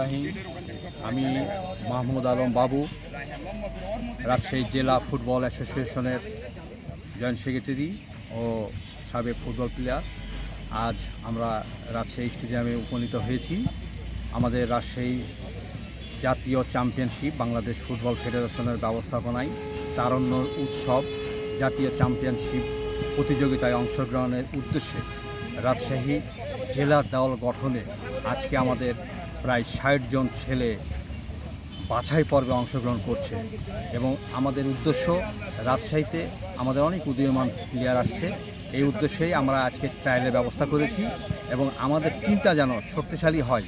রাহিম। আমি মাহমুদ আলম বাবু। রাজশাহী জেলা ফুটবল অ্যাসোসিয়েশনের জয়েন্ট সেক্রেটারি ও সাবেক ফুটবল প্লেয়ার। আজ আমরা রাজশাহী স্টেডিয়ামে উপনীত হয়েছি। আমাদের রাজশাহী জাতীয় চ্যাম্পিয়নশিপ, বাংলাদেশ ফুটবল ফেডারেশনের ব্যবস্থাপনায় তারণ্য উৎসব, জাতীয় চ্যাম্পিয়নশিপ প্রতিযোগিতায় অংশগ্রহণের উদ্দেশ্যে রাজশাহী জেলার দল গঠনে আজকে আমাদের প্রায় ষাট জন ছেলে বাছাই পর্বে অংশগ্রহণ করছে এবং আমাদের উদ্দেশ্য রাজশাহীতে আমাদের অনেক উদীয়মান প্লেয়ার আসছে। এই উদ্দেশ্যেই আমরা আজকে ট্রায়ালের ব্যবস্থা করেছি এবং আমাদের টিমটা যেন শক্তিশালী হয়।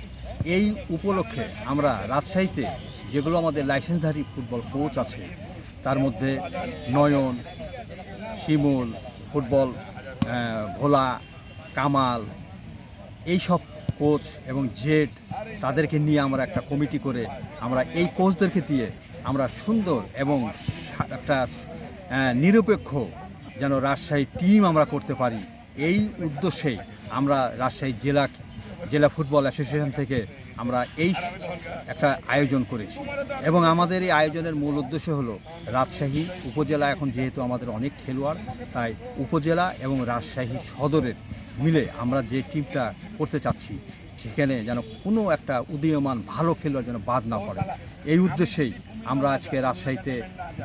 এই উপলক্ষে আমরা রাজশাহীতে যেগুলো আমাদের লাইসেন্সধারী ফুটবল কোচ আছে, তার মধ্যে নয়ন, শিমুল, ফুটবল ভোলা, কামাল এই সব কোচ এবং জেড, তাদেরকে নিয়ে আমরা একটা কমিটি করে আমরা এই কোচদেরকে দিয়ে আমরা সুন্দর এবং একটা নিরপেক্ষ যেন রাজশাহী টিম আমরা করতে পারি। এই উদ্দেশ্যেই আমরা রাজশাহী জেলা জেলা ফুটবল অ্যাসোসিয়েশন থেকে আমরা এই একটা আয়োজন করেছি। এবং আমাদের এই আয়োজনের মূল উদ্দেশ্য হলো রাজশাহী উপজেলা এখন যেহেতু আমাদের অনেক খেলোয়াড়, তাই উপজেলা এবং রাজশাহী সদরের মিলে আমরা যে টিমটা করতে চাচ্ছি, সেখানে যেন কোনো একটা উদীয়মান ভালো খেলোয়াড় যেন বাদ না পড়ে। এই উদ্দেশ্যেই আমরা আজকে রাজশাহীতে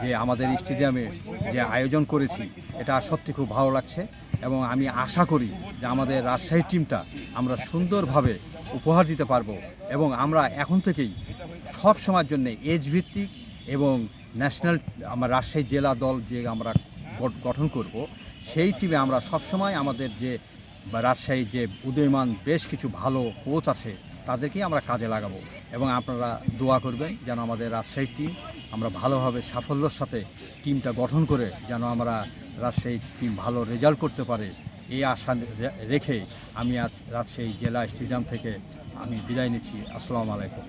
যে আমাদের স্টেডিয়ামে যে আয়োজন করেছি, এটা সত্যি খুব ভালো লাগছে। এবং আমি আশা করি যে আমাদের রাজশাহী টিমটা আমরা সুন্দরভাবে উপহার দিতে পারব এবং আমরা এখন থেকেই সব সময়ের জন্য এজ ভিত্তিক এবং ন্যাশনাল, আমার রাজশাহী জেলা দল যে আমরা গঠন করব, সেই টিমে আমরা সবসময় আমাদের যে বা রাজশাহীর যে উদয়মান বেশ কিছু ভালো কোচ আছে, তাদেরকেই আমরা কাজে লাগাবো এবং আপনারা দোয়া করবেন যেন আমাদের রাজশাহী টিম আমরা ভালোভাবে সাফল্যের সাথে টিমটা গঠন করে যেন আমরা রাজশাহী টিম ভালো রেজাল্ট করতে পারে এই আশা রেখে আমি আজ রাজশাহী জেলা স্টেডিয়াম থেকে আমি বিদায় নিচ্ছি। আসসালামু আলাইকুম।